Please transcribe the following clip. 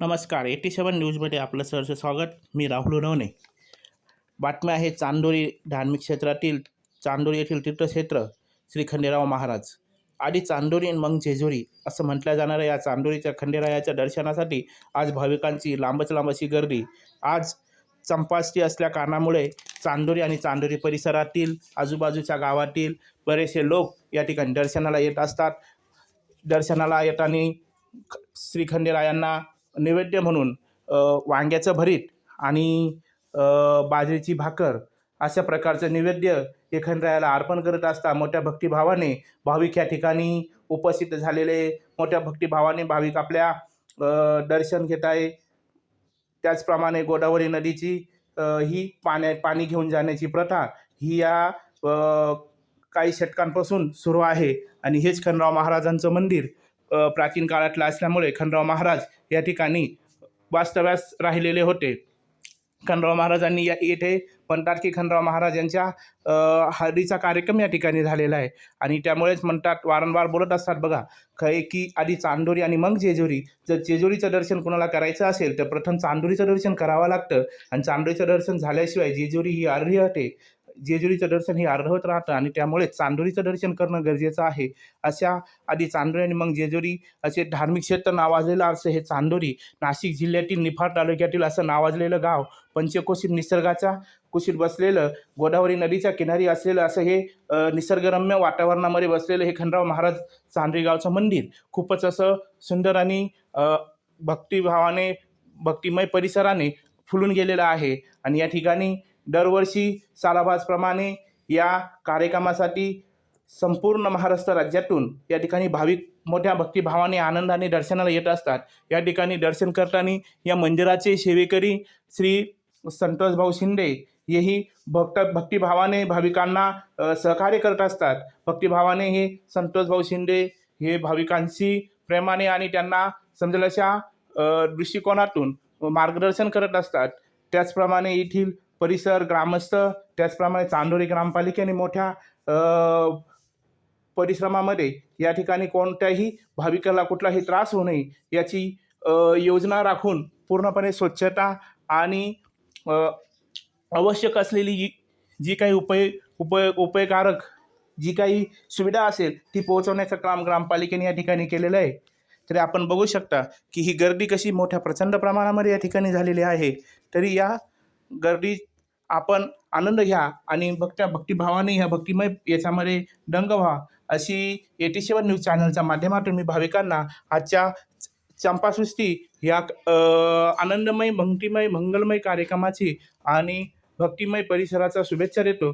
नमस्कार एटी सेवन न्यूजमध्ये आपलं सहर्ष स्वागत. मी राहुल नवने. बातम्या आहे चांदोरी धार्मिक क्षेत्रातील चांदोरी येथील तीर्थक्षेत्र श्री खंडेराव महाराज. आधी चांदोरी आणि मग जेजुरी असं म्हटल्या जाणाऱ्या या चांदोरीच्या खंडेरायाच्या दर्शनासाठी आज भाविकांची लांबच लांब अशी गर्दी. आज चंपाष्टी असल्या कारणामुळे चांदोरी आणि चांदोरी परिसरातील आजूबाजूच्या गावातील बरेचसे लोक या ठिकाणी दर्शनाला येत असतात. दर्शनाला येताना श्रीखंडेरायांना श्री खंडेरायांना नैवेद्य म्हणून वांग्याचं भरीत आणि बाजरीची भाकर अशा प्रकारचं नैवेद्य एखाद्याला अर्पण करत असता मोठ्या भक्तिभावाने भाविक या ठिकाणी उपस्थित झालेले मोठ्या भक्तिभावाने भाविक आपल्या दर्शन घेत आहे. त्याचप्रमाणे गोदावरी नदीची ही पाण्या पाणी घेऊन जाण्याची प्रथा ही या काही शतकांपासून सुरू आहे. आणि हेच खनराव महाराजांचं मंदिर प्राचीन काळातला असल्यामुळे खंडराव महाराज या ठिकाणी वास्तव्यास राहिलेले होते. खंडराव महाराजांनी या येथे म्हणतात की खंडराव महाराज यांच्या हळदीचा कार्यक्रम या ठिकाणी झालेला आहे. आणि त्यामुळेच म्हणतात वारंवार बोलत असतात बघा खय की आधी चांदोरी आणि मग जेजुरी. जर जेजुरीचं दर्शन कोणाला करायचं असेल तर प्रथम चांदोरीचं दर्शन करावं लागतं. आणि चांदोरीचं दर्शन झाल्याशिवाय जेजुरी ही अर्धी होते जेजुरीचं दर्शन हे अर्धवत राहतं आणि त्यामुळे चांदोरीचं दर्शन करणं गरजेचं आहे. अशा आधी चांदोरी आणि मग जेजुरी असे धार्मिक क्षेत्र नावाजलेलं असं हे चांदोरी नाशिक जिल्ह्यातील निफाड तालुक्यातील असं नावाजलेलं गाव. पंचकोशीत निसर्गाच्या कुशीत बसलेलं गोदावरी नदीच्या किनारी असलेलं असं हे निसर्गरम्य वातावरणामध्ये बसलेलं हे खंडराव महाराज चांदरी गावचं मंदिर. खूपच असं सुंदर आणि भक्तिभावाने भक्तिमय परिसराने फुलून गेलेलं आहे. आणि या ठिकाणी दरवर्षी सालाबाजप्रमाणे या कार्यक्रमासाठी संपूर्ण महाराष्ट्र राज्यातून या ठिकाणी भाविक मोठ्या भक्तिभावाने आनंदाने दर्शनाला येत असतात. या ठिकाणी दर्शन करताना या मंदिराचे सेवेकरी श्री संतोष भाऊ शिंदे हेही भक्त भक्तिभावाने भाविकांना सहकार्य करत असतात. भक्तिभावाने हे संतोष भाऊ शिंदे हे भाविकांशी प्रेमाने आणि त्यांना समजेल अशा दृष्टिकोनातून मार्गदर्शन करत असतात. त्याचप्रमाणे येथील परिसर ग्रामस्थ त्याचप्रमाणे चांदोरी ग्रामपालिकेने मोठ्या परिश्रमामध्ये या ठिकाणी कोणत्याही भाविकाला कुठलाही त्रास होऊ नये याची योजना राखून पूर्णपणे स्वच्छता आणि आवश्यक असलेली जी जी काही उपय उपय उपयकारक जी काही सुविधा असेल ती पोहोचवण्याचं काम ग्रामपालिकेने या ठिकाणी केलेलं आहे. तरी आपण बघू शकता की ही गर्दी कशी मोठ्या प्रचंड प्रमाणामध्ये या ठिकाणी झालेली आहे. तरी या गर्दी आपण आनंद घ्या आणि भक्त्या भक्तिभावाने ह्या भक्तिमय याच्यामध्ये दंग व्हा. अशी एटी सेवन न्यूज चॅनलच्या माध्यमातून मी भाविकांना आजच्या चंपासृष्टी या आनंदमय भक्तिमय मंगलमय कार्यक्रमाची आणि भक्तिमय परिसराचा शुभेच्छा देतो.